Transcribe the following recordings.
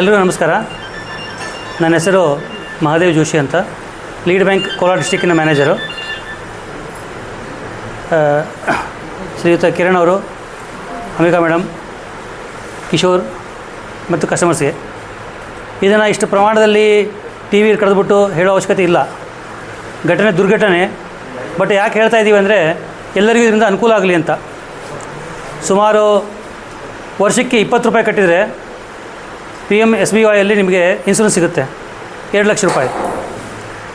ಎಲ್ರಿಗೂ ನಮಸ್ಕಾರ. ನನ್ನ ಹೆಸರು ಮಹಾದೇವ್ ಜೋಶಿ ಅಂತ. ಲೀಡ್ ಬ್ಯಾಂಕ್ ಕೋಲಾರ ಡಿಸ್ಟಿಕ್ಕಿನ ಮ್ಯಾನೇಜರು. ಶ್ರೀಯುತ ಕಿರಣ್ ಅವರು ಅಮಿಕಾ ಮೇಡಮ್, ಕಿಶೋರ್ ಮತ್ತು ಕಸ್ಟಮರ್ಸ್ಗೆ ಇದನ್ನು ಇಷ್ಟು ಪ್ರಮಾಣದಲ್ಲಿ ಟಿ ವಿ ಕಳೆದುಬಿಟ್ಟು ಹೇಳೋ ಅವಶ್ಯಕತೆ ಇಲ್ಲ. ಘಟನೆ ದುರ್ಘಟನೆ. ಬಟ್ ಯಾಕೆ ಹೇಳ್ತಾ ಇದ್ದೀವಿ ಅಂದರೆ ಎಲ್ಲರಿಗೂ ಇದರಿಂದ ಅನುಕೂಲ ಆಗಲಿ ಅಂತ. ಸುಮಾರು ವರ್ಷಕ್ಕೆ ಇಪ್ಪತ್ತು ರೂಪಾಯಿ ಕಟ್ಟಿದರೆ ಪಿ ಎಂ ಎಸ್ ಬಿ ವೈಯಲ್ಲಿ ನಿಮಗೆ ಇನ್ಸೂರೆನ್ಸ್ ಸಿಗುತ್ತೆ. ಎರಡು ಲಕ್ಷ ರೂಪಾಯಿ.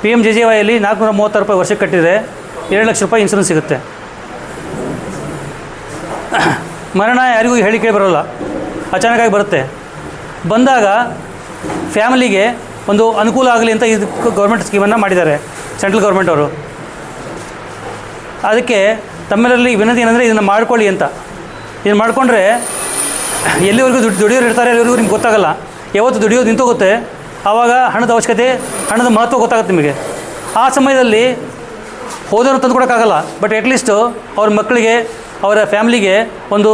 ಪಿ ಎಂ ಜೆ ಜೆ ವೈಯಲ್ಲಿ ನಾಲ್ಕುನೂರ ಮೂವತ್ತಾರು ರೂಪಾಯಿ ವರ್ಷಕ್ಕೆ ಕಟ್ಟಿದರೆ ಎರಡು ಲಕ್ಷ ರೂಪಾಯಿ ಇನ್ಸೂರೆನ್ಸ್ ಸಿಗುತ್ತೆ. ಮರಣ ಯಾರಿಗೂ ಹೇಳಿ ಕೇಳಿ ಬರೋಲ್ಲ. ಅಚಾನಕಾಗಿ ಬರುತ್ತೆ. ಬಂದಾಗ ಫ್ಯಾಮಿಲಿಗೆ ಒಂದು ಅನುಕೂಲ ಆಗಲಿ ಅಂತ ಇದು ಗೌರ್ಮೆಂಟ್ ಸ್ಕೀಮನ್ನು ಮಾಡಿದ್ದಾರೆ. ಸೆಂಟ್ರಲ್ ಗೌರ್ಮೆಂಟ್ ಅವರು. ಅದಕ್ಕೆ ತಮ್ಮೆಲ್ಲರಲ್ಲಿ ವಿನಂತಿ ಏನಂದರೆ ಇದನ್ನು ಮಾಡ್ಕೊಳ್ಳಿ ಅಂತ. ಇದನ್ನು ಮಾಡಿಕೊಂಡ್ರೆ ಎಲ್ಲಿವರೆಗೂ ದುಡ್ಡು ದುಡಿಯೋರು ಇರ್ತಾರೆ ಅಲ್ಲಿವರೆಗೂ ನಿಮ್ಗೆ ಗೊತ್ತಾಗಲ್ಲ. ಯಾವತ್ತು ದುಡಿಯೋದು ನಿಂತೋಗುತ್ತೆ, ಆವಾಗ ಹಣದ ಅವಶ್ಯಕತೆ, ಹಣದ ಮಹತ್ವ ಗೊತ್ತಾಗುತ್ತೆ ನಿಮಗೆ. ಆ ಸಮಯದಲ್ಲಿ ಹೋದವರು ತಂದುಕೊಡೋಕ್ಕಾಗಲ್ಲ ಬಟ್ ಅಟ್ಲೀಸ್ಟು ಅವ್ರ ಮಕ್ಕಳಿಗೆ, ಅವರ ಫ್ಯಾಮ್ಲಿಗೆ ಒಂದು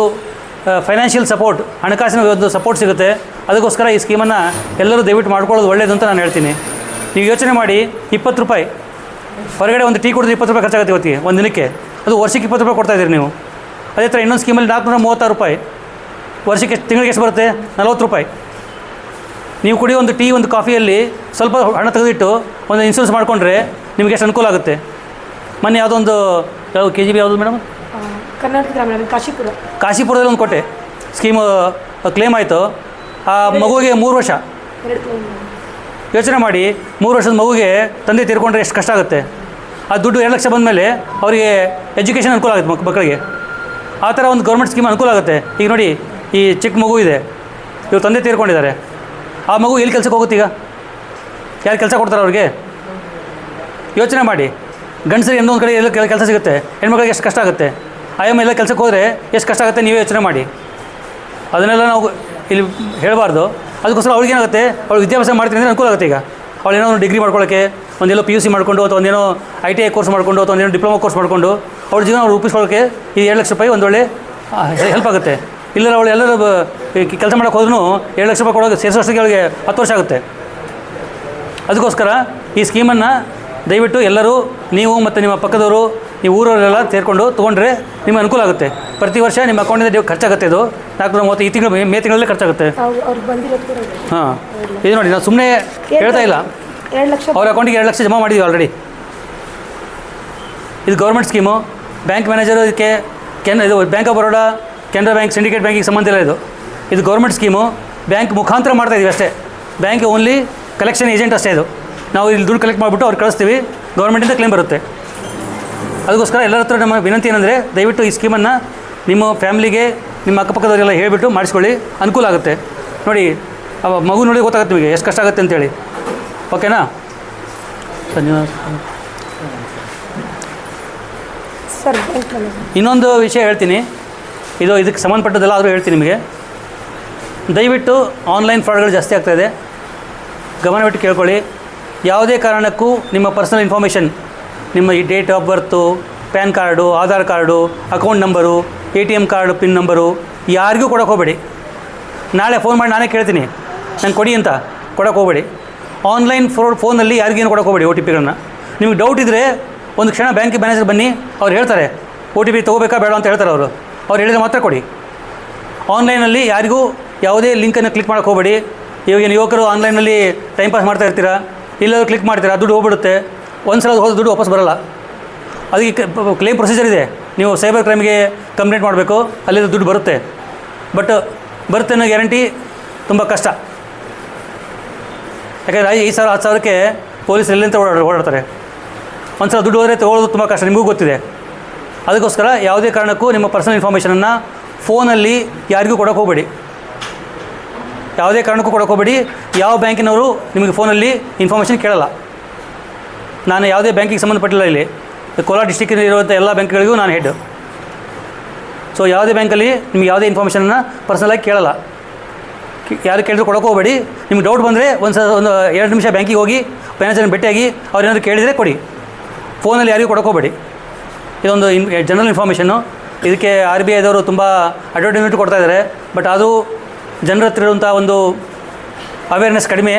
ಫೈನಾನ್ಷಿಯಲ್ ಸಪೋರ್ಟ್ ಹಣಕಾಸಿನ ಒಂದು ಸಪೋರ್ಟ್ ಸಿಗುತ್ತೆ. ಅದಕ್ಕೋಸ್ಕರ ಈ ಸ್ಕೀಮನ್ನು ಎಲ್ಲರೂ ದಯವಿಟ್ಟು ಮಾಡ್ಕೊಳ್ಳೋದು ಒಳ್ಳೇದು ಅಂತ ನಾನು ಹೇಳ್ತೀನಿ. ನೀವು ಯೋಚನೆ ಮಾಡಿ, ಇಪ್ಪತ್ತು ರೂಪಾಯಿ. ಹೊರಗಡೆ ಒಂದು ಟೀ ಕುಡಿದ್ರೆ ಇಪ್ಪತ್ತು ರೂಪಾಯಿ ಖರ್ಚಾಗುತ್ತೆ ಇವತ್ತಿಗೆ ಒಂದು ದಿನಕ್ಕೆ ಅದು ವರ್ಷಕ್ಕೆ ಇಪ್ಪತ್ತು ರೂಪಾಯಿ ಕೊಡ್ತಾಯಿದ್ದೀರಿ ನೀವು. ಅದೇ ಥರ ಇನ್ನೊಂದು ಸ್ಕೀಮಲ್ಲಿ ನಾಲ್ಕುನೂರ ಮೂವತ್ತಾರು ರೂಪಾಯಿ. ವರ್ಷಕ್ಕೆ ತಿಂಗಳಿಗೆ ಎಷ್ಟು ಬರುತ್ತೆ? ನಲ್ವತ್ತು ರೂಪಾಯಿ. ನೀವು ಕುಡಿಯೋ ಒಂದು ಟೀ ಒಂದು ಕಾಫಿಯಲ್ಲಿ ಸ್ವಲ್ಪ ಹಣ ತೆಗೆದಿಟ್ಟು ಒಂದು ಇನ್ಸೂರೆನ್ಸ್ ಮಾಡಿಕೊಂಡ್ರೆ ನಿಮಗೆ ಎಷ್ಟು ಅನುಕೂಲ ಆಗುತ್ತೆ? ಮೊನ್ನೆ ಯಾವುದೋ ಒಂದು ಯಾವ ಕೆ ಜಿ ಬಿ ಯಾವುದು ಮೇಡಮ್? ಕರ್ನಾಟಕ ಕಾಶಿಪುರ. ಕಾಶಿಪುರದಲ್ಲಿ ಒಂದು ಕೊಟ್ಟೆ. ಸ್ಕೀಮ್ ಕ್ಲೇಮ್ ಆಯಿತು. ಆ ಮಗುವಿಗೆ ಮೂರು ವರ್ಷ. ಯೋಚನೆ ಮಾಡಿ ಮೂರು ವರ್ಷದ ಮಗುಗೆ ತಂದೆ ತೀರ್ಕೊಂಡ್ರೆ ಎಷ್ಟು ಕಷ್ಟ ಆಗುತ್ತೆ? ಆ ದುಡ್ಡು ಎರಡು ಲಕ್ಷ ಬಂದ ಮೇಲೆ ಅವರಿಗೆ ಎಜುಕೇಷನ್ ಅನುಕೂಲ ಆಗುತ್ತೆ ಮಕ್ ಮಕ್ಕಳಿಗೆ. ಆ ಥರ ಒಂದು ಗೌರ್ಮೆಂಟ್ ಸ್ಕೀಮ್ ಅನುಕೂಲ ಆಗುತ್ತೆ. ಈಗ ನೋಡಿ ಈ ಚಿಕ್ಕ ಮಗು ಇದೆ. ಇವ್ರು ತಂದೆ ತೀರ್ಕೊಂಡಿದ್ದಾರೆ. ಆ ಮಗು ಎಲ್ಲಿ ಕೆಲಸಕ್ಕೆ ಹೋಗುತ್ತೆ ಈಗ? ಯಾರು ಕೆಲಸ ಕೊಡ್ತಾರೆ ಅವ್ರಿಗೆ? ಯೋಚನೆ ಮಾಡಿ. ಗಂಡಸರಿಗೆ ಇನ್ನೊಂದು ಕಡೆ ಎಲ್ಲ ಕೆಲಸ ಸಿಗುತ್ತೆ. ಹೆಣ್ಮಕ್ಳಿಗೆ ಎಷ್ಟು ಕಷ್ಟ ಆಗುತ್ತೆ? ಆಯಮ್ಮ ಎಲ್ಲ ಕೆಲಸಕ್ಕೆ ಹೋದರೆ ಎಷ್ಟು ಕಷ್ಟ ಆಗುತ್ತೆ ನೀವೇ ಯೋಚನೆ ಮಾಡಿ. ಅದನ್ನೆಲ್ಲ ನಾವು ಇಲ್ಲಿ ಹೇಳಬಾರ್ದು. ಅದಕ್ಕೋಸ್ಕರ ಅವ್ಳಿಗೆ ಏನಾಗುತ್ತೆ? ಅವಳು ವಿದ್ಯಾಭ್ಯಾಸ ಮಾಡ್ತೀನಿ ಅಂದರೆ ಅನುಕೂಲ ಆಗುತ್ತೆ ಈಗ. ಅವಳು ಏನೋ ಒಂದು ಡಿಗ್ರಿ ಮಾಡ್ಕೊಳ್ಳೋಕ್ಕೆ ಒಂದೆಲ್ಲೋ ಪಿ ಯು ಸಿ ಮಾಡಿಕೊಂಡು ಅಥವಾ ಒಂದೇನೋ ಐ ಟಿ ಐ ಕೋರ್ಸ್ ಮಾಡಿಕೊಂಡು ಅಥವಾ ಒಂದೇನೋ ಡಿಪ್ಲೊಮಾ ಕೋರ್ಸ್ ಮಾಡಿಕೊಂಡು ಅವ್ಳ ಜೀವನ ಅವ್ರು ರೂಪಿಸ್ಕೊಳ್ಳೋಕ್ಕೆ ಈ ಎರಡು ಲಕ್ಷ ರೂಪಾಯಿ ಒಂದೊಳ್ಳೆ ಹೆಲ್ಪ್ ಆಗುತ್ತೆ. ಇಲ್ಲ ಅವಳು ಎಲ್ಲರೂ ಕೆಲಸ ಮಾಡೋಕೆ ಹೋದ್ರೂ ಏಳು ಲಕ್ಷ ರೂಪಾಯಿ ಕೊಡೋಕೆ ಸೇರಿಸೋಷ್ಟಕ್ಕೆ ಅವಳಿಗೆ ಹತ್ತು ವರ್ಷ ಆಗುತ್ತೆ. ಅದಕ್ಕೋಸ್ಕರ ಈ ಸ್ಕೀಮನ್ನು ದಯವಿಟ್ಟು ಎಲ್ಲರೂ ನೀವು ಮತ್ತು ನಿಮ್ಮ ಪಕ್ಕದವರು ನೀವು ಊರವರೆಲ್ಲ ಸೇರಿಕೊಂಡು ತೊಗೊಂಡ್ರೆ ನಿಮಗೆ ಅನುಕೂಲ ಆಗುತ್ತೆ. ಪ್ರತಿ ವರ್ಷ ನಿಮ್ಮ ಅಕೌಂಟಿಂದ ನೀವು ಖರ್ಚಾಗುತ್ತೆ ಇದು. ನಾಲ್ಕುನೂರ ಮೂವತ್ತು ಈ ತಿಂಗಳು ಮೇ- ತಿಂಗಳಲ್ಲೇ ಖರ್ಚಾಗುತ್ತೆ. ಹಾಂ. ಇದು ನೋಡಿ ನಾವು ಸುಮ್ಮನೆ ಹೇಳ್ತಾ ಇಲ್ಲ. ಅವ್ರ ಅಕೌಂಟಿಗೆ ಎರಡು ಲಕ್ಷ ಜಮಾ ಮಾಡಿದ್ವಿ ಆಲ್ರೆಡಿ ಇದು ಗೌರ್ಮೆಂಟ್ ಸ್ಕೀಮು ಬ್ಯಾಂಕ್ ಮ್ಯಾನೇಜರು ಇದಕ್ಕೆ ಕೆನ್ ಇದು bank of Baroda Canara bank Syndicate ಬ್ಯಾಂಕಿಗೆ ಸಂಬಂಧ ಇಲ್ಲ ಇದು. ಇದು ಗೌರ್ಮೆಂಟ್ ಸ್ಕೀಮು. ಬ್ಯಾಂಕ್ ಮುಖಾಂತರ ಮಾಡ್ತಾ ಇದೀವಿ ಅಷ್ಟೇ. ಬ್ಯಾಂಕ್ ಓನ್ಲಿ ಕಲೆಕ್ಷನ್ ಏಜೆಂಟ್ ಅಷ್ಟೇ ಇದು. ನಾವು ಇಲ್ಲಿ ದುಡ್ಡು ಕಲೆಕ್ಟ್ ಮಾಡಿಬಿಟ್ಟು ಅವ್ರು ಕಳಿಸ್ತೀವಿ. ಗೌರ್ಮೆಂಟಿಂದ ಕ್ಲೇಮ್ ಬರುತ್ತೆ. ಅದಕ್ಕೋಸ್ಕರ ಎಲ್ಲರ ಹತ್ರ ನಮ್ಮ ವಿನಂತಿ ಏನಂದರೆ ದಯವಿಟ್ಟು ಈ ಸ್ಕೀಮನ್ನು ನಿಮ್ಮ ಫ್ಯಾಮಿಲಿಗೆ ನಿಮ್ಮ ಅಕ್ಕಪಕ್ಕದವರೆಲ್ಲ ಹೇಳಿಬಿಟ್ಟು ಮಾಡಿಸ್ಕೊಳ್ಳಿ. ಅನುಕೂಲ ಆಗುತ್ತೆ. ನೋಡಿ ಅವ ಮಗು ನೋಡಿ ಗೊತ್ತಾಗುತ್ತೆ ನಿಮಗೆ ಎಷ್ಟು ಕಷ್ಟ ಆಗುತ್ತೆ ಅಂತೇಳಿ. ಓಕೆನಾ? ಇನ್ನೊಂದು ವಿಷಯ ಹೇಳ್ತೀನಿ. ಇದು ಇದಕ್ಕೆ ಸಂಬಂಧಪಟ್ಟದ್ದೆಲ್ಲ ಆದರೂ ಹೇಳ್ತೀನಿ ನಿಮಗೆ. ದಯವಿಟ್ಟು ಆನ್ಲೈನ್ ಫ್ರಾಡ್ಗಳು ಜಾಸ್ತಿ ಆಗ್ತಾಯಿದೆ ಗಮನವಿಟ್ಟು ಕೇಳ್ಕೊಳ್ಳಿ. ಯಾವುದೇ ಕಾರಣಕ್ಕೂ ನಿಮ್ಮ ಪರ್ಸನಲ್ ಇನ್ಫಾರ್ಮೇಷನ್, ನಿಮ್ಮ ಈ date of birth, pan card, Aadhaar card, account number, A T M card, pin number ಯಾರಿಗೂ ಕೊಡೋಕೆ ಹೋಗಬೇಡಿ. ನಾಳೆ ಫೋನ್ ಮಾಡಿ ನಾನೇ ಕೇಳ್ತೀನಿ. ನಂಗೆ ಕೊಡಿ ಅಂತ ಕೊಡೋಕೆ ಹೋಗಬೇಡಿ. ಆನ್ಲೈನ್ ಫೋ ಫೋನಲ್ಲಿ ಯಾರಿಗೇನು ಕೊಡೋಕೆ ಹೋಗಬೇಡಿ ಒ ಟಿ ಪಿಗಳನ್ನ. ನಿಮಗೆ ಡೌಟ್ ಇದ್ದರೆ ಒಂದು ಕ್ಷಣ ಬ್ಯಾಂಕ್ ಮ್ಯಾನೇಜರ್ ಬನ್ನಿ, ಅವ್ರು ಹೇಳ್ತಾರೆ ಒ ಟಿ ಪಿ ತೊಗೋಬೇಕಾ ಬೇಡ ಅಂತ ಹೇಳ್ತಾರೆ ಅವರು. ಅವ್ರು ಹೇಳಿದ ಮಾತ್ರ ಕೊಡಿ. ಆನ್ಲೈನಲ್ಲಿ ಯಾರಿಗೂ ಯಾವುದೇ ಲಿಂಕನ್ನು ಕ್ಲಿಕ್ ಮಾಡೋಕೆ ಹೋಗಬೇಡಿ. ಇವಾಗಿನ ಯುವಕರು ಆನ್ಲೈನಲ್ಲಿ ಟೈಮ್ ಪಾಸ್ ಮಾಡ್ತಾ ಇರ್ತೀರಾ? ಇಲ್ಲಾದ್ರೂ ಕ್ಲಿಕ್ ಮಾಡ್ತೀರಾ? ದುಡ್ಡು ಹೋಗ್ಬಿಡುತ್ತೆ. ಒಂದು ಸಲ ಹೋದ ದುಡ್ಡು ವಾಪಸ್ ಬರಲ್ಲ. ಅದಕ್ಕೆ ಕ್ಲೇಮ್ ಪ್ರೊಸೀಜರ್ ಇದೆ. ನೀವು ಸೈಬರ್ ಕ್ರೈಮ್ಗೆ ಕಂಪ್ಲೇಂಟ್ ಮಾಡಬೇಕು, ಅಲ್ಲಿಂದ ದುಡ್ಡು ಬರುತ್ತೆ. ಬಟ್ ಬರುತ್ತೆ ಅನ್ನೋ ಗ್ಯಾರಂಟಿ ತುಂಬ ಕಷ್ಟ. ಯಾಕಂದರೆ ಐದು ಸಾವಿರ, ಹತ್ತು ಸಾವಿರಕ್ಕೆ ಪೊಲೀಸರು ಎಲ್ಲಿಂದ ಓಡಾಡ, ಓಡಾಡ್ತಾರೆ? ಒಂದು ಸಲ ದುಡ್ಡು ಹೋದರೆ ತೊಗೊಳ್ಳೋದು ತುಂಬ ಕಷ್ಟ. ನಿಮಗೂ ಗೊತ್ತಿದೆ. ಅದಕ್ಕೋಸ್ಕರ ಯಾವುದೇ ಕಾರಣಕ್ಕೂ ನಿಮ್ಮ ಪರ್ಸನಲ್ ಇನ್ಫಾರ್ಮೇಷನನ್ನು ಫೋನಲ್ಲಿ ಯಾರಿಗೂ ಕೊಡೋಕೆ ಹೋಗಬೇಡಿ. ಯಾವುದೇ ಕಾರಣಕ್ಕೂ ಕೊಡೋಕೆ ಹೋಗಬೇಡಿ. ಯಾವ ಬ್ಯಾಂಕಿನವರು ನಿಮಗೆ ಫೋನಲ್ಲಿ ಇನ್ಫಾರ್ಮೇಷನ್ ಕೇಳಲ್ಲ. ನಾನು ಯಾವುದೇ ಬ್ಯಾಂಕಿಗೆ ಸಂಬಂಧಪಟ್ಟಿಲ್ಲ ಇಲ್ಲಿ. ಕೋಲಾರ ಡಿಸ್ಟಿಕ್ಕಿನಲ್ಲಿ ಇರುವಂಥ ಎಲ್ಲ ಬ್ಯಾಂಕ್ಗಳಿಗೂ ನಾನು ಹೆಡ್ ಸೊ ಯಾವುದೇ ಬ್ಯಾಂಕಲ್ಲಿ ನಿಮ್ಗೆ ಯಾವುದೇ ಇನ್ಫಾರ್ಮೇಷನನ್ನು ಪರ್ಸನಲಾಗಿ ಕೇಳಲ್ಲ. ಯಾರು ಕೇಳಿದ್ರು ಕೊಡೋಕೆ ಹೋಗಬೇಡಿ. ನಿಮ್ಗೆ ಡೌಟ್ ಬಂದರೆ ಒಂದು ಸ ಒಂದು ಎರಡು ನಿಮಿಷ ಬ್ಯಾಂಕಿಗೆ ಹೋಗಿ ಮ್ಯಾನೇಜರ್ನ ಭೇಟಿಯಾಗಿ ಅವ್ರು ಏನಾದರೂ ಕೇಳಿದರೆ ಕೊಡಿ. ಫೋನಲ್ಲಿ ಯಾರಿಗೂ ಕೊಡೋಕೆ ಹೋಗಬೇಡಿ. ಇದೊಂದು ಇನ್ ಜನರಲ್ ಇನ್ಫಾರ್ಮೇಷನ್ನು ಇದಕ್ಕೆ ಆರ್ ಬಿ ಐದವರು ತುಂಬ ಅಡ್ವರ್ಟೈಸ್ಮೆಂಟ್ ಕೊಡ್ತಾ ಇದ್ದಾರೆ ಬಟ್ ಅದು ಜನರ ಹತ್ರ ಇರುವಂಥ ಒಂದು ಅವೇರ್ನೆಸ್ ಕಡಿಮೆ.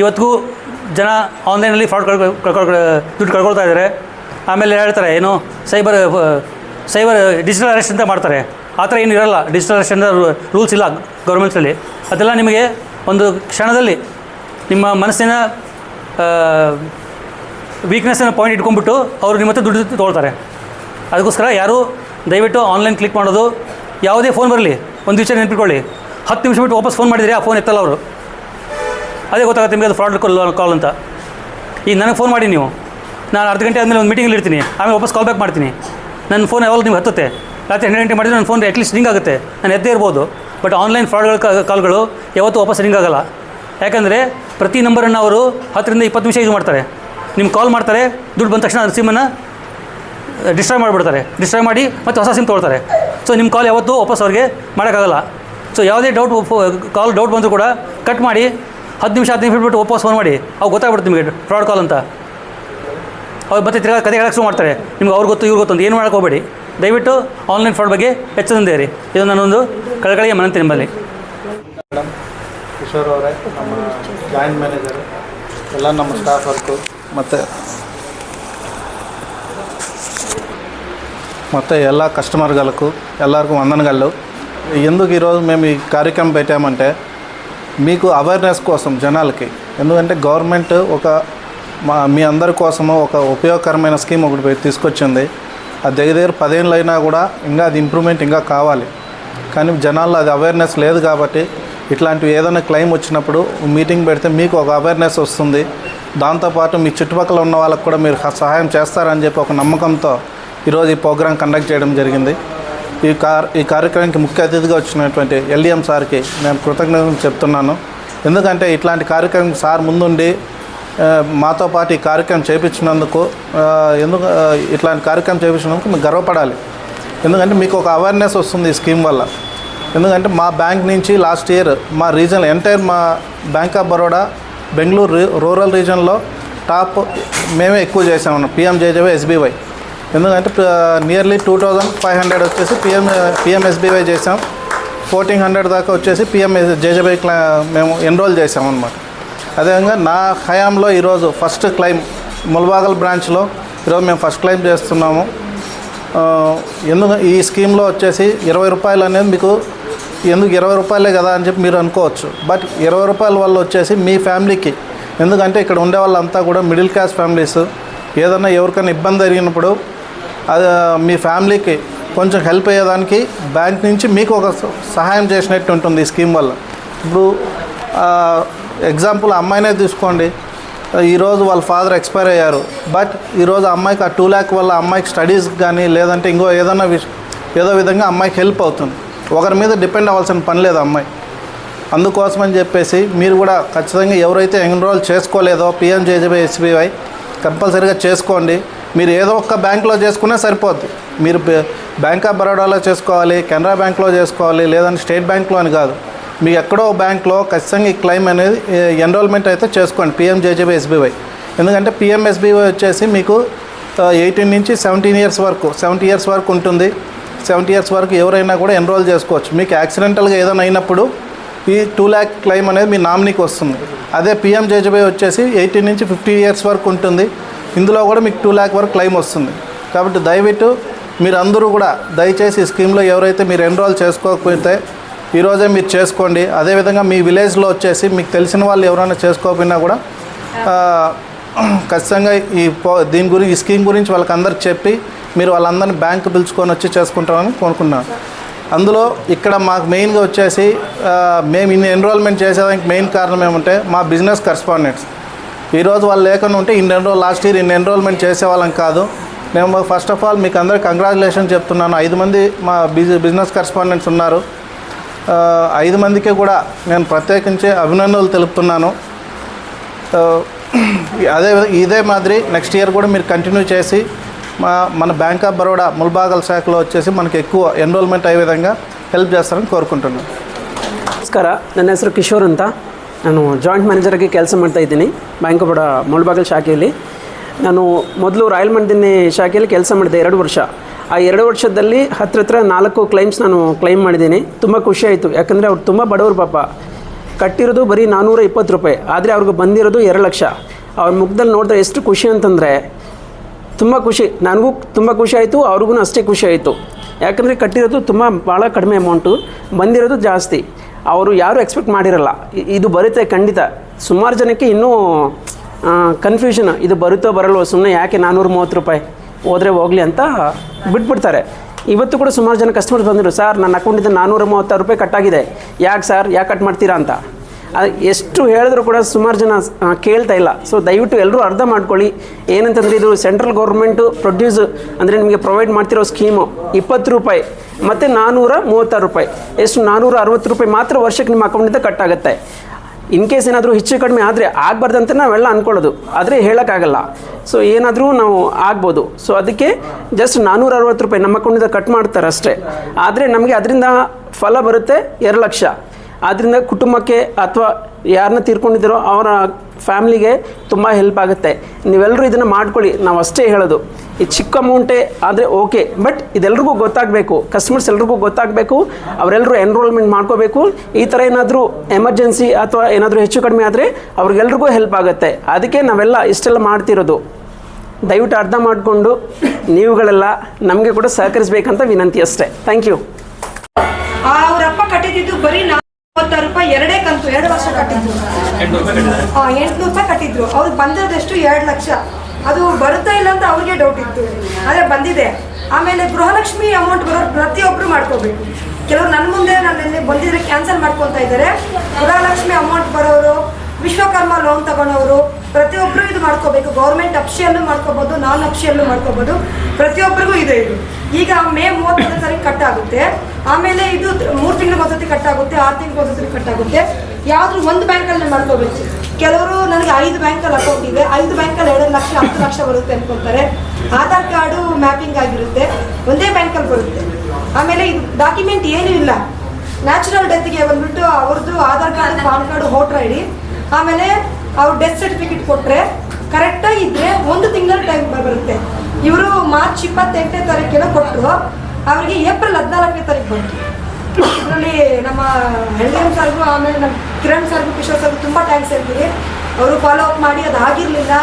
ಇವತ್ತಿಗೂ ಜನ ಆನ್ಲೈನಲ್ಲಿ ಫ್ರಾಡ್ ಕಳ್ಕೊ ದುಡ್ಡು ಕಳ್ಕೊಳ್ತಾ ಇದ್ದಾರೆ ಆಮೇಲೆ ಹೇಳ್ತಾರೆ, ಏನು ಸೈಬರ್ ಸೈಬರ್ ಡಿಜಿಟಲ್ ಅರೆಸ್ಟ್ ಅಂತ ಮಾಡ್ತಾರೆ. ಆ ಥರ ಏನು ಇರೋಲ್ಲ. ಡಿಜಿಟಲ್ ಅರೆಸ್ಟ್ ಅಂತ ರೂಲ್ಸ್ ಇಲ್ಲ ಗೌರ್ಮೆಂಟ್ಸಲ್ಲಿ ಅದೆಲ್ಲ ನಿಮಗೆ ಒಂದು ಕ್ಷಣದಲ್ಲಿ ನಿಮ್ಮ ಮನಸ್ಸಿನ ವೀಕ್ನೆಸ್ಸನ್ನು ಪಾಯಿಂಟ್ ಇಟ್ಕೊಂಡ್ಬಿಟ್ಟು ಅವರು ನಿಮ್ಮ ಹತ್ರ ದುಡ್ಡು ತೊಗೊಳ್ತಾರೆ. ಅದಕ್ಕೋಸ್ಕರ ಯಾರು ದಯವಿಟ್ಟು ಆನ್ಲೈನ್ ಕ್ಲಿಕ್ ಮಾಡೋದು. ಯಾವುದೇ ಫೋನ್ ಬರಲಿ, ಒಂದು ವಿಷಯ ನೆನಪಿಟ್ಕೊಳ್ಳಿ. ಹತ್ತು ನಿಮಿಷ ಬಿಟ್ಟು ವಾಪಸ್ ಫೋನ್ ಮಾಡಿದರೆ ಆ ಫೋನ್ ಎತ್ತಲ್ಲ ಅವರು. ಅದೇ ಗೊತ್ತಾಗುತ್ತೆ ನಿಮಗೆ ಅದು ಫ್ರಾಡ್ ಕಾಲ್ ಅಂತ. ಈಗ ನನಗೆ ಫೋನ್ ಮಾಡಿ ನೀವು. ನಾನು ಅರ್ಧ ಗಂಟೆ ಆದಮೇಲೆ ಒಂದು ಮೀಟಿಂಗಲ್ಲಿ ಇರ್ತೀನಿ. ಆಮೇಲೆ ವಾಪಸ್ ಕಾಲ್ ಬ್ಯಾಕ್ ಮಾಡ್ತೀನಿ. ನನ್ನ ಫೋನ್ ಯಾವಾಗ ನಿಮ್ಗೆ ಹತ್ತುತ್ತೆ. ರಾತ್ರಿ ಹನ್ನೆರಡು ಗಂಟೆ ಮಾಡಿದ್ರೆ ನನ್ನ ಫೋನ್ ಅಟ್ಲೀಸ್ಟ್ ರಿಂಗ್ ಆಗುತ್ತೆ. ನಾನು ಎದ್ದೇ ಇರ್ಬೋದು. ಬಟ್ ಆನ್ಲೈನ್ ಫ್ರಾಡ್ಗಳ ಕಾಲ್ಗಳು ಯಾವತ್ತೂ ವಾಪಸ್ ರಿಂಗ್ ಆಗೋಲ್ಲ. ಯಾಕಂದರೆ ಪ್ರತಿ ನಂಬರನ್ನು ಅವರು ಹತ್ತರಿಂದ ಇಪ್ಪತ್ತು ನಿಮಿಷ ಯೂಸ್ ಮಾಡ್ತಾರೆ. ನಿಮ್ಗೆ ಕಾಲ್ ಮಾಡ್ತಾರೆ, ದುಡ್ಡು ಬಂದ ತಕ್ಷಣ ಸಿಮ್ಮನ್ನು ಡಿಸ್ಟ್ರಾಯ್ ಮಾಡಿಬಿಡ್ತಾರೆ. ಡಿಸ್ಟ್ರಾಯ್ ಮಾಡಿ ಮತ್ತೆ ಹೊಸ ಸಿಮ್ ತೊಗೊಳ್ತಾರೆ. ಸೊ ನಿಮ್ಮ ಕಾಲ್ ಯಾವತ್ತೂ ವಾಪಸ್ ಅವ್ರಿಗೆ ಮಾಡೋಕ್ಕಾಗಲ್ಲ. ಸೊ ಯಾವುದೇ ಡೌಟ್ ಕಾಲ್ ಡೌಟ್ ಬಂದರೂ ಕೂಡ ಕಟ್ ಮಾಡಿ ಹತ್ತು ನಿಮಿಷ ಹತ್ತು ನಿಮಿಷ ಬಿಟ್ಬಿಟ್ಟು ವಾಪಸ್ ಫೋನ್ ಮಾಡಿ. ಅವು ಗೊತ್ತಾಗ್ಬಿಡುತ್ತೆ ನಿಮಗೆ ಫ್ರಾಡ್ ಕಾಲ್ ಅಂತ. ಅವ್ರು ಮತ್ತೆ ತಿರ್ಗಾ ಕತೆ ಹೇಳಕ್ಕೆ ಶುರು ಮಾಡ್ತಾರೆ. ನಿಮ್ಗೆ ಅವ್ರಿಗೆ ಗೊತ್ತು, ಇವ್ರು ಗೊತ್ತು ಅಂತ. ಏನು ಮಾಡಕ್ಕೆ ಹೋಗಬೇಡಿ. ದಯವಿಟ್ಟು ಆನ್ಲೈನ್ ಫ್ರಾಡ್ ಬಗ್ಗೆ ಎಚ್ಚರದಿಂದ ಇರಿ. ಇದು ನಾನೊಂದು ಕಳಕಳಿಯ ಮನಂತಿ ನಿಮ್ಮಲ್ಲಿ. ಮೇಡಮ್, ಕಿಶೋರ್ ಅವರೇ, ನಮ್ಮ ಜಾಯಿಂಟ್ ಮ್ಯಾನೇಜರ್ ಎಲ್ಲ ನಮ್ಮ ಸ್ಟಾಫ್ ವರ್ಕು ಮತ್ತು మొత్తం ఎలా కస్టమర్లకు ఎల్లరికి వందనగళ్ళు ఎందుకు ఈరోజు మేము ఈ కార్యక్రమం పెట్టామంటే మీకు అవేర్నెస్ కోసం జనాలకి. ఎందుకంటే గవర్నమెంట్ ఒక మా మీ అందరి కోసము ఒక ఉపయోగకరమైన స్కీమ్ ఒకటి తీసుకొచ్చింది. అది దగ్గర దగ్గర పదేళ్ళు అయినా కూడా ఇంకా అది ఇంప్రూవ్మెంట్ ఇంకా కావాలి. కానీ జనాల్లో అది అవేర్నెస్ లేదు కాబట్టి ఇట్లాంటివి ఏదైనా క్లెయిమ్ వచ్చినప్పుడు మీటింగ్ పెడితే మీకు ఒక అవేర్నెస్ వస్తుంది. దాంతోపాటు మీ చుట్టుపక్కల ఉన్న వాళ్ళకు కూడా మీరు సహాయం చేస్తారని చెప్పి ఒక నమ్మకంతో ఈరోజు ఈ ప్రోగ్రాం కండక్ట్ చేయడం జరిగింది. ఈ కార్ ఈ కార్యక్రమానికి ముఖ్య అతిథిగా వచ్చినటువంటి ఎల్డిఎం సార్కి నేను కృతజ్ఞతలు చెప్తున్నాను. ఎందుకంటే ఇట్లాంటి కార్యక్రమం సార్ ముందుండి మాతో పాటు ఈ కార్యక్రమం చేపించినందుకు ఎందుకు ఇట్లాంటి కార్యక్రమం చేపించినందుకు మీకు గర్వపడాలి. ఎందుకంటే మీకు ఒక అవేర్నెస్ వస్తుంది ఈ స్కీమ్ వల్ల. ఎందుకంటే మా బ్యాంక్ నుంచి లాస్ట్ ఇయర్ మా రీజన్ ఎంటైర్ మా bank of Baroda Bengaluru rural రీజన్లో top మేమే ఎక్కువ చేసామన్నాం పిఎంజేజేవై ఎస్బీవై. ఎందుకంటే nearly two thousand five hundred వచ్చేసి పిఎం పిఎంఎస్బీవై చేసాం. ఫోర్టీన్ హండ్రెడ్ దాకా వచ్చేసి పిఎం జేజేబై క్లా మేము ఎన్రోల్ చేసాం అనమాట అదేవిధంగా నా హయాంలో ఈరోజు ఫస్ట్ క్లైమ్ ముల్బాగల్ బ్రాంచ్లో ఈరోజు మేము ఫస్ట్ క్లైమ్ చేస్తున్నాము. ఎందుకు ఈ స్కీమ్లో వచ్చేసి ఇరవై రూపాయలు అనేది మీకు ఎందుకు ఇరవై రూపాయలే కదా అని చెప్పి మీరు అనుకోవచ్చు. బట్ ఇరవై రూపాయల వల్ల వచ్చేసి మీ ఫ్యామిలీకి ఎందుకంటే ఇక్కడ ఉండే వాళ్ళంతా కూడా మిడిల్ క్లాస్ ఫ్యామిలీస్ ఏదైనా ఎవరికైనా ఇబ్బంది జరిగినప్పుడు అది మీ ఫ్యామిలీకి కొంచెం హెల్ప్ అయ్యేదానికి బ్యాంక్ నుంచి మీకు ఒక స- సహాయం చేసినట్టు ఉంటుంది ఈ స్కీమ్ వల్ల. ఇప్పుడు ఎగ్జాంపుల్ అమ్మాయినే తీసుకోండి. ఈరోజు వాళ్ళ ఫాదర్ ఎక్స్పైర్ అయ్యారు. బట్ ఈరోజు అమ్మాయికి ఆ టూ ల్యాక్ వల్ల అమ్మాయికి స్టడీస్ కానీ లేదంటే ఇంకో ఏదైనా విష ఏదో విధంగా అమ్మాయికి హెల్ప్ అవుతుంది. ఒకరి మీద డిపెండ్ అవ్వాల్సిన పని లేదు అమ్మాయి. అందుకోసమని చెప్పేసి మీరు కూడా ఖచ్చితంగా ఎవరైతే ఎన్రోల్ చేసుకోలేదో పిఎంజేజీబీ ఎస్బీవై కంపల్సరీగా చేసుకోండి. మీరు ఏదో ఒక్క బ్యాంక్లో చేసుకున్నా సరిపోద్ది. మీరు బ్యాంక్ ఆఫ్ బరోడాలో చేసుకోవాలి కెనరా బ్యాంక్లో చేసుకోవాలి లేదంటే స్టేట్ బ్యాంక్లో అని కాదు. మీకు ఎక్కడో బ్యాంక్లో ఖచ్చితంగా ఈ క్లెయిమ్ అనేది ఎన్రోల్మెంట్ అయితే చేసుకోండి. పిఎంజేజేబీ ఎస్బీవై. ఎందుకంటే పిఎంఎస్బీవై వచ్చేసి మీకు ఎయిటీన్ నుంచి సెవెంటీన్ ఇయర్స్ వరకు సెవెంటీ ఇయర్స్ వరకు ఉంటుంది. సెవెంటీ ఇయర్స్ వరకు ఎవరైనా కూడా ఎన్రోల్ చేసుకోవచ్చు. మీకు యాక్సిడెంటల్గా ఏదైనా అయినప్పుడు ఈ టూ ల్యాక్ క్లెయిమ్ అనేది మీ నామినీకి వస్తుంది. అదే పిఎంజేజేబీ వచ్చేసి ఎయిటీన్ నుంచి ఫిఫ్టీ ఇయర్స్ వరకు ఉంటుంది. ఇందులో కూడా మీకు టూ ల్యాక్ వరకు క్లెయిమ్ వస్తుంది. కాబట్టి దయవిటు మీరు అందరూ కూడా దయచేసి ఈ స్కీమ్లో ఎవరైతే మీరు ఎన్రోల్ చేసుకోకపోతే ఈరోజే మీరు చేసుకోండి. అదేవిధంగా మీ విలేజ్లో వచ్చేసి మీకు తెలిసిన వాళ్ళు ఎవరైనా చేసుకోకపోయినా కూడా ఖచ్చితంగా ఈ దీని గురించి ఈ స్కీమ్ గురించి వాళ్ళకందరికి చెప్పి మీరు వాళ్ళందరినీ బ్యాంకు పిలుచుకొని వచ్చి చేసుకుంటారని కోరుకున్నాను అందులో ఇక్కడ మాకు మెయిన్గా వచ్చేసి మేము ఇన్ని ఎన్రోల్మెంట్ చేసేదానికి మెయిన్ కారణం ఏమంటే మా బిజినెస్ కరస్పాండెంట్స్ ఈరోజు వాళ్ళు లేకుండా ఉంటే ఇన్ని ఎన్రోల్ లాస్ట్ ఇయర్ ఇన్ని ఎన్రోల్మెంట్ చేసేవాళ్ళం కాదు. నేను ఫస్ట్ ఆఫ్ ఆల్ మీకు అందరూ కంగ్రాచులేషన్ చెప్తున్నాను. ఐదు మంది మా బిజినెస్ కరెస్పాండెంట్స్ ఉన్నారు. ఐదు మందికి కూడా నేను ప్రత్యేకించి అభినందనలు తెలుపుతున్నాను. అదే ఇదే మాదిరి నెక్స్ట్ ఇయర్ కూడా మీరు కంటిన్యూ చేసి మా మన బ్యాంక్ ఆఫ్ బరోడా ముల్బాగల్ శాఖలో వచ్చేసి మనకు ఎక్కువ ఎన్రోల్మెంట్ అయ్యే విధంగా హెల్ప్ చేస్తారని కోరుకుంటున్నాను. నమస్కారం. నన్ను హెసరు కిషోర్ అంతా. ನಾನು ಜಾಯಿಂಟ್ ಮ್ಯಾನೇಜರಾಗಿ ಕೆಲಸ ಮಾಡ್ತಾ ಇದ್ದೀನಿ ಬ್ಯಾಂಕ್ ಆಫ್ ಮುಳಬಾಗಲ್ ಶಾಖೆಯಲ್ಲಿ. ನಾನು ಮೊದಲು ರಾಯಲ್ ಮಂಡಿನಿ ಶಾಖೆಯಲ್ಲಿ ಕೆಲಸ ಮಾಡಿದೆ ಎರಡು ವರ್ಷ. ಆ ಎರಡು ವರ್ಷದಲ್ಲಿ ಹತ್ರ ಹತ್ರ ನಾಲ್ಕು ಕ್ಲೈಮ್ಸ್ ನಾನು ಕ್ಲೈಮ್ ಮಾಡಿದ್ದೀನಿ. ತುಂಬ ಖುಷಿ ಆಯಿತು. ಯಾಕಂದರೆ ಅವ್ರು ತುಂಬ ಬಡವರು ಪಾಪ. ಕಟ್ಟಿರೋದು ಬರೀ ನಾನ್ನೂರ ಇಪ್ಪತ್ತು ರೂಪಾಯಿ. ಆದರೆ ಅವ್ರಿಗೆ ಬಂದಿರೋದು ಎರಡು ಲಕ್ಷ. ಅವ್ರ ಮುಖದಲ್ಲಿ ನೋಡಿದ್ರೆ ಎಷ್ಟು ಖುಷಿ ಅಂತಂದರೆ, ತುಂಬ ಖುಷಿ. ನನಗೂ ತುಂಬ ಖುಷಿ ಆಯಿತು, ಅವ್ರಿಗೂ ಅಷ್ಟೇ ಖುಷಿ ಆಯಿತು. ಯಾಕಂದರೆ ಕಟ್ಟಿರೋದು ತುಂಬ ಭಾಳ ಕಡಿಮೆ ಅಮೌಂಟು ಬಂದಿರೋದು ಜಾಸ್ತಿ. ಅವರು ಯಾರೂ ಎಕ್ಸ್ಪೆಕ್ಟ್ ಮಾಡಿರಲ್ಲ. ಇದು ಬರುತ್ತೆ ಖಂಡಿತ. ಸುಮಾರು ಜನಕ್ಕೆ ಇನ್ನೂ ಕನ್ಫ್ಯೂಷನ್ ಇದು ಬರುತ್ತೋ ಬರಲ್ವೋ ಸುಮ್ಮನೆ ಯಾಕೆ ನಾನ್ನೂರು ಮೂವತ್ತು ರೂಪಾಯಿ ಹೋದರೆ ಹೋಗಲಿ ಅಂತ ಬಿಟ್ಬಿಡ್ತಾರೆ. ಇವತ್ತು ಕೂಡ ಸುಮಾರು ಜನ ಕಸ್ಟಮರ್ಸ್ ಬಂದರು, ಸರ್, ನನ್ನ ಅಕೌಂಟಿಂದ ನಾನ್ನೂರ ಮೂವತ್ತಾರು ರೂಪಾಯಿ ಕಟ್ಟಾಗಿದೆ ಯಾಕೆ ಸರ್? ಯಾಕೆ ಕಟ್ ಮಾಡ್ತೀರಾ? ಅಂತ. ಎಷ್ಟು ಹೇಳಿದ್ರು ಕೂಡ ಸುಮಾರು ಜನ ಕೇಳ್ತಾ ಇಲ್ಲ. ಸೊ ದಯವಿಟ್ಟು ಎಲ್ಲರೂ ಅರ್ಥ ಮಾಡ್ಕೊಳ್ಳಿ. ಏನಂತಂದರೆ ಇದು ಸೆಂಟ್ರಲ್ ಗೌರ್ಮೆಂಟು ಪ್ರೊಡ್ಯೂಸ್ ಅಂದರೆ ನಿಮಗೆ ಪ್ರೊವೈಡ್ ಮಾಡ್ತಿರೋ ಸ್ಕೀಮು ಇಪ್ಪತ್ತು ರೂಪಾಯಿ, ಮತ್ತು ನಾನ್ನೂರ ಮೂವತ್ತಾರು ರೂಪಾಯಿ. ಎಷ್ಟು? ನಾನ್ನೂರ ಅರವತ್ತು ರೂಪಾಯಿ ಮಾತ್ರ ವರ್ಷಕ್ಕೆ ನಿಮ್ಮ ಅಕೌಂಟಿಂದ ಕಟ್ ಆಗುತ್ತೆ. ಇನ್ ಕೇಸ್ ಏನಾದರೂ ಹೆಚ್ಚು ಕಡಿಮೆ ಆದರೆ ಆಗಬಾರ್ದಂತ ನಾವೆಲ್ಲ ಅಂದ್ಕೊಳ್ಳೋದು ಆದರೆ ಹೇಳೋಕ್ಕಾಗಲ್ಲ. ಸೊ ಏನಾದರೂ ನಾವು ಆಗ್ಬೋದು. ಸೊ ಅದಕ್ಕೆ ಜಸ್ಟ್ ನಾನ್ನೂರ ಅರವತ್ತು ರೂಪಾಯಿ ನಮ್ಮ ಅಕೌಂಟಿಂದ ಕಟ್ ಮಾಡ್ತಾರೆ ಅಷ್ಟೇ ಆದರೆ ನಮಗೆ ಅದರಿಂದ ಫಲ ಬರುತ್ತೆ ಎರಡು ಲಕ್ಷ. ಆದ್ದರಿಂದ ಕುಟುಂಬಕ್ಕೆ ಅಥವಾ ಯಾರನ್ನ ತೀರ್ಕೊಂಡಿದ್ದೀರೋ ಅವರ ಫ್ಯಾಮಿಲಿಗೆ ತುಂಬ ಹೆಲ್ಪ್ ಆಗುತ್ತೆ. ನೀವೆಲ್ಲರೂ ಇದನ್ನು ಮಾಡ್ಕೊಳ್ಳಿ. ನಾವು ಅಷ್ಟೇ ಹೇಳೋದು. ಈ ಚಿಕ್ಕ ಅಮೌಂಟೇ ಆದರೆ ಓಕೆ ಬಟ್ ಇದೆಲ್ರಿಗೂ ಗೊತ್ತಾಗಬೇಕು. ಕಸ್ಟಮರ್ಸ್ ಎಲ್ರಿಗೂ ಗೊತ್ತಾಗಬೇಕು. ಅವರೆಲ್ಲರೂ ಎನ್ರೋಲ್ಮೆಂಟ್ ಮಾಡ್ಕೋಬೇಕು. ಈ ಥರ ಏನಾದರೂ ಎಮರ್ಜೆನ್ಸಿ ಅಥವಾ ಏನಾದರೂ ಹೆಚ್ಚು ಕಡಿಮೆ ಆದರೆ ಅವ್ರಿಗೆಲ್ರಿಗೂ ಹೆಲ್ಪ್ ಆಗುತ್ತೆ. ಅದಕ್ಕೆ ನಾವೆಲ್ಲ ಇಷ್ಟೆಲ್ಲ ಮಾಡ್ತಿರೋದು. ದಯವಿಟ್ಟು ಅರ್ಥ ಮಾಡಿಕೊಂಡು ನೀವುಗಳೆಲ್ಲ ನಮಗೆ ಕೂಡ ಸಹಕರಿಸಬೇಕಂತ ವಿನಂತಿ ಅಷ್ಟೇ. ಥ್ಯಾಂಕ್ ಯು ಅವರಪ್ಪ ಕಟ್ಟಿದ್ದು ಬರೀ ಮೂವತ್ತಾರು ರೂಪಾಯಿ ಎರಡೇ ಕಂತು ಎರಡು ವರ್ಷ ಕಟ್ಟಿದ್ರು. ಹಾ ಎಂಟ್ನೂರು ರೂಪಾಯಿ ಕಟ್ಟಿದ್ರು. ಅವ್ರು ಬಂದಿರೋದೆಷ್ಟು? ಎರಡು ಲಕ್ಷ. ಅದು ಬರುತ್ತಾ ಇಲ್ಲ ಅಂತ ಅವ್ರಿಗೆ ಡೌಟ್ ಇತ್ತು. ಆದರೆ ಬಂದಿದೆ. ಆಮೇಲೆ ಗೃಹಲಕ್ಷ್ಮಿ ಅಮೌಂಟ್ ಬರೋರು ಪ್ರತಿಯೊಬ್ಬರು ಮಾಡ್ಕೋಬೇಕು. ಕೆಲವರು ನನ್ನ ಮುಂದೆ ನನ್ನ ಬಂದಿದ್ರೆ ಕ್ಯಾನ್ಸಲ್ ಮಾಡ್ಕೊತಾ ಇದ್ದಾರೆ ಗೃಹಲಕ್ಷ್ಮಿ ಅಮೌಂಟ್ ವಿಶ್ವಕರ್ಮ ಲೋನ್ ತಗೊಳ್ಳೋರು ಪ್ರತಿಯೊಬ್ಬರು ಇದು ಮಾಡ್ಕೋಬೇಕು. ಗೌರ್ಮೆಂಟ್ ಅಪ್ಷಿಯಲ್ಲೂ ಮಾಡ್ಕೋಬೋದು ನಾನ್ ಅಪ್ಷಿಯಲ್ಲೂ ಮಾಡ್ಕೋಬೋದು. ಪ್ರತಿಯೊಬ್ಬರಿಗೂ ಇದೆ ಇದು. ಈಗ ಮೇ ಮೂವತ್ತೊಂದನೇ ತಾರೀಕು ಕಟ್ ಆಗುತ್ತೆ ಆಮೇಲೆ ಇದು ಮೂರು ತಿಂಗಳ ಒಂದ್ಸತಿ ಕಟ್ ಆಗುತ್ತೆ ಆರು ತಿಂಗಳ ಒಂದ್ಸತಿ ಕಟ್ ಆಗುತ್ತೆ ಯಾವ್ದು ಒಂದು ಬ್ಯಾಂಕಲ್ಲಿ ಮಾಡ್ಕೋಬೇಕು. ಕೆಲವರು ನನಗೆ ಐದು ಬ್ಯಾಂಕಲ್ಲಿ ಅಕೌಂಟ್ ಇದೆ. ಐದು ಬ್ಯಾಂಕಲ್ಲಿ ಎರಡು ಲಕ್ಷ, ಹತ್ತು ಲಕ್ಷ ಬರುತ್ತೆ ಅನ್ಕೊಳ್ತಾರೆ ಆಧಾರ್ ಕಾರ್ಡು ಮ್ಯಾಪಿಂಗ್ ಆಗಿರುತ್ತೆ. ಒಂದೇ ಬ್ಯಾಂಕಲ್ಲಿ ಬರುತ್ತೆ. ಆಮೇಲೆ ಇದು ಡಾಕ್ಯುಮೆಂಟ್ ಏನೂ ಇಲ್ಲ. ನ್ಯಾಚುರಲ್ ಡೆತ್ಗೆ ಬಂದ್ಬಿಟ್ಟು ಅವ್ರದ್ದು Aadhaar card, pan card, voter I D ಆಮೇಲೆ ಅವ್ರು ಡೆತ್ ಸರ್ಟಿಫಿಕೇಟ್ ಕೊಟ್ಟರೆ ಕರೆಕ್ಟಾಗಿ ಇದ್ರೆ ಒಂದು ತಿಂಗಳ ಟೈಮ್ ಬರುತ್ತೆ. ಇವರು ಮಾರ್ಚ್ ಇಪ್ಪತ್ತೆಂಟನೇ ತಾರೀಕಿನ ಕೊಟ್ಟರು ಅವರಿಗೆ ಏಪ್ರಿಲ್ ಹದಿನಾಲ್ಕನೇ ತಾರೀಕು ಬಂತು. ಇದರಲ್ಲಿ ನಮ್ಮ ಎಂ ಸರ್ಗೂ ಆಮೇಲೆ ನಮ್ಮ ಕಿರಣ್ ಸರ್ಗೂ ಕಿಶೋರ್ ಸರ್ಗೂ ತುಂಬ ಥ್ಯಾಂಕ್ಸ್ ಹೇಳ್ತೀವಿ ಅವರು ಫಾಲೋ ಅಪ್ ಮಾಡಿ ಅದು ಆಗಿರಲಿಲ್ಲ.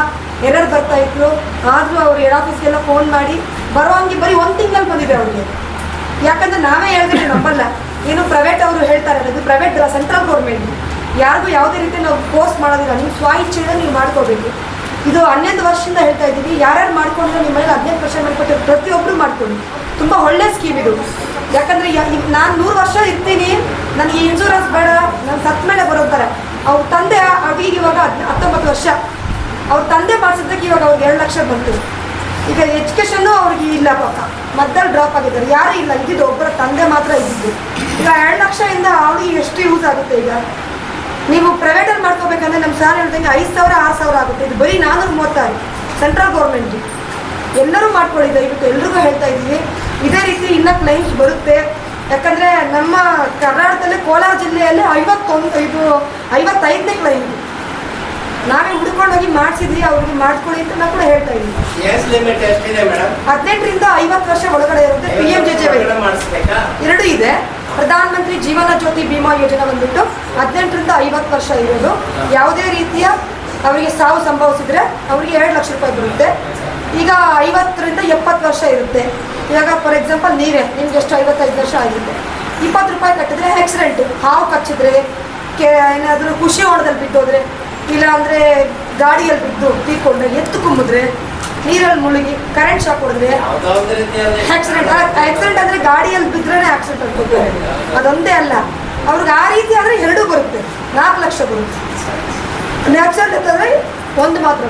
ಎರರ್ ಬರ್ತಾ ಇತ್ತು. ಆದರೂ ಅವ್ರು ಹೆಡ್ ಆಫೀಸ್ಗೆಲ್ಲ ಫೋನ್ ಮಾಡಿ, ಬರೋ ಹಂಗೆ ಬರೀ ಒಂದು ತಿಂಗಳಲ್ಲಿ ಬಂದಿದೆ ಅವ್ರಿಗೆ. ಯಾಕಂದ್ರೆ ನಾವೇ ಹೇಳಿದ್ರೆ ನಂಬಲ್ಲ ಏನು ಪ್ರೈವೇಟ್ ಅವರು ಹೇಳ್ತಾರೆ, ಅದು ಪ್ರೈವೇಟ್ ಸೆಂಟ್ರಲ್ ಗೌರ್ಮೆಂಟ್ ಯಾರಿಗೂ ಯಾವುದೇ ರೀತಿ ನಾವು ಪೋಸ್ಟ್ ಮಾಡೋದಿಲ್ಲ. ನೀವು ಸ್ವ ಇಚ್ಛೆಯಿಂದ ನೀವು ಮಾಡ್ಕೋಬೇಕು. ಇದು ಹನ್ನೊಂದು ವರ್ಷದಿಂದ ಹೇಳ್ತಾ ಇದ್ದೀವಿ ಯಾರ್ಯಾರು ಮಾಡ್ಕೊಂಡ್ರೆ ನಿಮ್ಮ ಮನೇಲಿ ಹದಿನೈದು ವರ್ಷ ಮಾಡ್ಕೊಟ್ಟಿರೋ ಪ್ರತಿಯೊಬ್ಬರು ಮಾಡ್ಕೊಳ್ಳಿ. ತುಂಬ ಒಳ್ಳೆ ಸ್ಕೀಮ್ ಇದು. ಯಾಕಂದ್ರೆ ನಾನು ನೂರು ವರ್ಷ ಇರ್ತೀನಿ. ನನಗೆ ಈ ಇನ್ಶೂರೆನ್ಸ್ ಬೇಡ. ನಾನು ಸತ್ತ ಮೇಲೆ ಬರೋತಾರೆ ಅವ್ರ ತಂದೆ ಅವ್ರಿಗೆ ಇವಾಗ ಹತ್ತೊಂಬತ್ತು ವರ್ಷ. ಅವ್ರ ತಂದೆ ಮಾಡಿಸಿದ್ದಕ್ಕೆ ಇವಾಗ ಅವ್ರಿಗೆ ಎರಡು ಲಕ್ಷ ಬಂತು. ಈಗ ಎಜುಕೇಷನ್ನು ಅವ್ರಿಗೆ ಇಲ್ಲ ಪಾಪ. ಮದ್ದಲ್ಲಿ ಡ್ರಾಪ್ ಆಗಿದ್ದಾರೆ. ಯಾರು ಇಲ್ಲ. ಇದ್ದಿದ್ದು ಒಬ್ಬರ ತಂದೆ ಮಾತ್ರ ಇದ್ದಿದ್ದು. ಈಗ ಎರಡು ಲಕ್ಷದಿಂದ ಅವ್ರಿಗೆ ಎಷ್ಟು ಯೂಸ್ ಆಗುತ್ತೆ ಈಗ? ನೀವು ಪ್ರೈವೇಟಲ್ಲಿ ಮಾಡ್ಕೋಬೇಕಂದ್ರೆ ನಮ್ಮ ಸಾಲ ಹೇಳ್ದಂಗೆ ಐದು ಸಾವಿರ ಆರು ಸಾವಿರ ಆಗುತ್ತೆ. ಇದು ಬರೀ ನಾನ್ನೂರು ಮೂವತ್ತಾರು. ಸೆಂಟ್ರಲ್ ಗೌರ್ಮೆಂಟ್ ಎಲ್ಲರೂ ಮಾಡ್ಕೊಳ್ಳಿ ದಯವಿಟ್ಟು ಎಲ್ರಿಗೂ ಹೇಳ್ತಾ ಇದ್ದೀವಿ ಇದೇ ರೀತಿ ಇನ್ನೂ ಕ್ಲೈಮ್ಸ್ ಬರುತ್ತೆ. ಯಾಕಂದರೆ ನಮ್ಮ ಕರ್ನಾಟಕದಲ್ಲಿ ಕೋಲಾರ ಜಿಲ್ಲೆಯಲ್ಲಿ ಐವತ್ತೊಂದು ಇದು ಐವತ್ತೈದನೇ ಕ್ಲೈಮ್ ನಾವೇ ಹುಡ್ಕೊಂಡೋಗಿ ಮಾಡಿಸಿದ್ವಿ ಅವ್ರಿಗೆ ಮಾಡ್ಕೊಳ್ಳಿ ಅಂತ ನಾವು ಕೂಡ ಹೇಳ್ತಾ ಇದ್ದೀವಿ ಹದಿನೆಂಟರಿಂದ ಐವತ್ತು ವರ್ಷ ಒಳಗಡೆ ಇರುತ್ತೆ ಪಿ ಎಂ ಜೆ ಜೆ ಎರಡು ಇದೆ. ಪ್ರಧಾನ ಮಂತ್ರಿ ಜೀವನ ಜ್ಯೋತಿ ಬಿಮಾ ಯೋಜನೆ ಬಂದ್ಬಿಟ್ಟು ಹದಿನೆಂಟರಿಂದ ಐವತ್ತು ವರ್ಷ ಇರೋದು. ಯಾವುದೇ ರೀತಿಯ ಅವರಿಗೆ ಸಾವು ಸಂಭವಿಸಿದ್ರೆ ಅವರಿಗೆ ಎರಡು ಲಕ್ಷ ರೂಪಾಯಿ ಬರುತ್ತೆ ಈಗ ಐವತ್ತರಿಂದ ಎಪ್ಪತ್ತು ವರ್ಷ ಇರುತ್ತೆ. ಇವಾಗ ಫಾರ್ ಎಕ್ಸಾಂಪಲ್ ನೀವೇ ನಿಮ್ಗೆ ಎಷ್ಟು ಐವತ್ತೈದು ವರ್ಷ ಆಗಿದೆ. ಇಪ್ಪತ್ತು ರೂಪಾಯಿ ಕಟ್ಟಿದ್ರೆ ಆಕ್ಸಿಡೆಂಟ್ ಹಾವು ಕಚ್ಚಿದ್ರೆ, ಕೆ, ಏನಾದರೂ ಖುಷಿ ಹೊಣದಲ್ಲಿ ಬಿದ್ದೋದ್ರೆ ಇಲ್ಲ ಅಂದರೆ ಗಾಡಿಯಲ್ಲಿ ಬಿದ್ದು ತೀರ್ಕೊಂಡ್ರೆ ಎತ್ತು ಕುಮ್ಮಿದ್ರೆ ನೀರಲ್ಲಿ ಮುಳುಗಿ ಕರೆಂಟ್ ಶಾಕ್ ಹೊಡೆದ್ರೆ ಆಕ್ಸಿಡೆಂಟ್ ಆಕ್ಸಿಡೆಂಟ್ ಅಂದ್ರೆ ಗಾಡಿಯಲ್ಲಿ ಬಿದ್ದರೆ ಆಕ್ಸಿಡೆಂಟ್ ಅನ್ಕೋತಾರೆ ಅದೊಂದೇ ಅಲ್ಲ. ಅವ್ರಿಗೆ ಆ ರೀತಿ ಆದರೆ ಎರಡು ಬರುತ್ತೆ. ನಾಲ್ಕು ಲಕ್ಷ ಬರುತ್ತೆ. ಆಕ್ಸಿಡೆಂಟ್ ಆದರೆ ಒಂದು ಮಾತ್ರ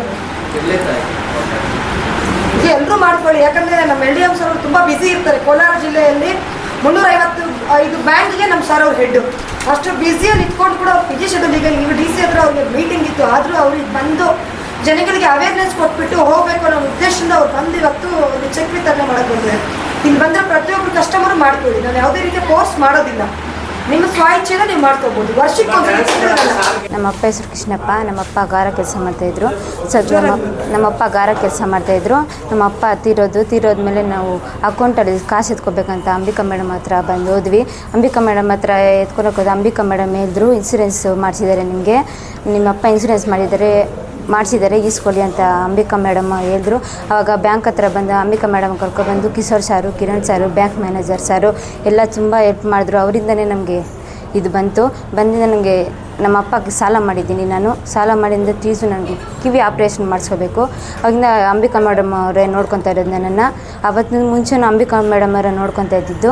ಎಲ್ಲರೂ ಮಾಡ್ಕೊಳ್ಳಿ. ಯಾಕಂದ್ರೆ ನಮ್ಮ ಎಲ್ ಡಿ ಎಂ ಸರ್ ತುಂಬ ಬ್ಯುಸಿ ಇರ್ತಾರೆ. ಕೋಲಾರ ಜಿಲ್ಲೆಯಲ್ಲಿ ಮುನ್ನೂರೈವತ್ತು ಐದು ಬ್ಯಾಂಕ್ಗೆ ನಮ್ಮ ಸರ್ ಅವ್ರು ಹೆಡ್ ಅಷ್ಟು ಬ್ಯುಸಿಯಲ್ಲಿ ಇಟ್ಕೊಂಡು ಕೂಡ ಅವ್ರು ಬಿಜಿ ಶೆಡ್ಯೂಲ್ ಈಗ ನೀವು ಡಿ ಸಿ ಹತ್ರ ಅವ್ರಿಗೆ ಮೀಟಿಂಗ್ ಇತ್ತು. ಆದರೂ ಅವ್ರಿಗೆ ಬಂದು ಜನಗಳಿಗೆ ಅವೇರ್ನೆಸ್ ಕೊಟ್ಬಿಟ್ಟು ಹೋಗ್ಬೇಕು ಅನ್ನೋ ಉದ್ದೇಶದಿಂದ ಅವ್ರು ಬಂದು ಇವತ್ತು ಒಂದು ಚೆಕ್ ವಿತರಣೆ ಮಾಡಕ್ಕೆ ಬಂದಿದ್ದಾರೆ ಇಲ್ಲಿ ಬಂದ್ರೆ ಪ್ರತಿಯೊಬ್ಬರು ಕಸ್ಟಮರ್ ಮಾಡ್ಕೊಳ್ಳಿ. ನಾನು ಯಾವುದೇ ರೀತಿ ಕೋರ್ಸ್ ಮಾಡೋದಿಲ್ಲ. ನಿಮ್ಮ ಸ್ವಾಯಿಚ್ಛೆನ ನೀವು ಮಾಡ್ಕೋಬಹುದು ವರ್ಷಕ್ಕೆ ನಮ್ಮ ಅಪ್ಪ ಹೆಸರು ಕೃಷ್ಣಪ್ಪ ನಮ್ಮಪ್ಪ ಗಾರ ಕೆಲಸ ಮಾಡ್ತಾಯಿದ್ರು ಸ್ವಲ್ಪ ನಮ್ಮ ನಮ್ಮಪ್ಪ ಗಾರ ಕೆಲಸ ಮಾಡ್ತಾಯಿದ್ರು ನಮ್ಮ ಅಪ್ಪ ತೀರೋದು ತೀರೋದ್ಮೇಲೆ ನಾವು ಅಕೌಂಟಲ್ಲಿ ಕಾಸು ಎತ್ಕೋಬೇಕಂತ ಅಂಬಿಕಾ ಮೇಡಮ್ ಹತ್ರ ಬಂದು ಹೋದ್ವಿ. ಅಂಬಿಕಾ ಮೇಡಮ್ ಹತ್ರ ಎತ್ಕೊಳಕ್ಕೆ ಹೋದ ಅಂಬಿಕಾ ಮೇಡಮ್ ಹೇಳಿದ್ರು ಇನ್ಸೂರೆನ್ಸ್ ಮಾಡಿಸಿದ್ದಾರೆ ನಿಮಗೆ. ನಿಮ್ಮಪ್ಪ ಇನ್ಸೂರೆನ್ಸ್ ಮಾಡಿದ್ದಾರೆ. ಮಾಡಿಸಿದ್ದಾರೆ ಈಸ್ಕೊಳ್ಳಿ ಅಂತ ಅಂಬಿಕಾ ಮೇಡಮ್ ಹೇಳಿದ್ರು. ಆವಾಗ ಬ್ಯಾಂಕ್ ಹತ್ರ ಬಂದು ಅಂಬಿಕಾ ಮೇಡಮ್ ಕರ್ಕೊಬಂದು ಕಿಶೋರ್ ಸಾರು, ಕಿರಣ್ ಸಾರು, ಬ್ಯಾಂಕ್ ಮ್ಯಾನೇಜರ್ ಸಾರು ಎಲ್ಲ ತುಂಬ ಹೆಲ್ಪ್ ಮಾಡಿದ್ರು. ಅವರಿಂದನೇ ನಮಗೆ ಇದು ಬಂತು. ಬಂದು ನನಗೆ ನಮ್ಮ ಅಪ್ಪಗೆ ಸಾಲ ಮಾಡಿದ್ದೀನಿ ನಾನು. ಸಾಲ ಮಾಡಿಂದ ತೀಸು ನನಗೆ ಕಿವಿ ಆಪ್ರೇಷನ್ ಮಾಡಿಸ್ಕೋಬೇಕು. ಅವಾಗಿಂದ ಅಂಬಿಕಾ ಮೇಡಮ್ ಅವರೇ ನೋಡ್ಕೊತಾ ಇರೋದು ನನ್ನನ್ನು ಅವತ್ತಿನ ಮುಂಚೆನೂ ಅಂಬಿಕಾ ಮೇಡಮ್ ಅವರ ನೋಡ್ಕೊತಾ ಇದ್ದಿದ್ದು.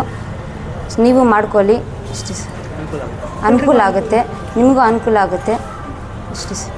ನೀವು ಮಾಡ್ಕೊಳ್ಳಿ. ಅನುಕೂಲ ಆಗುತ್ತೆ. ನಿಮಗೂ ಅನುಕೂಲ ಆಗುತ್ತೆ. ಅಷ್ಟೇ ಸರ್.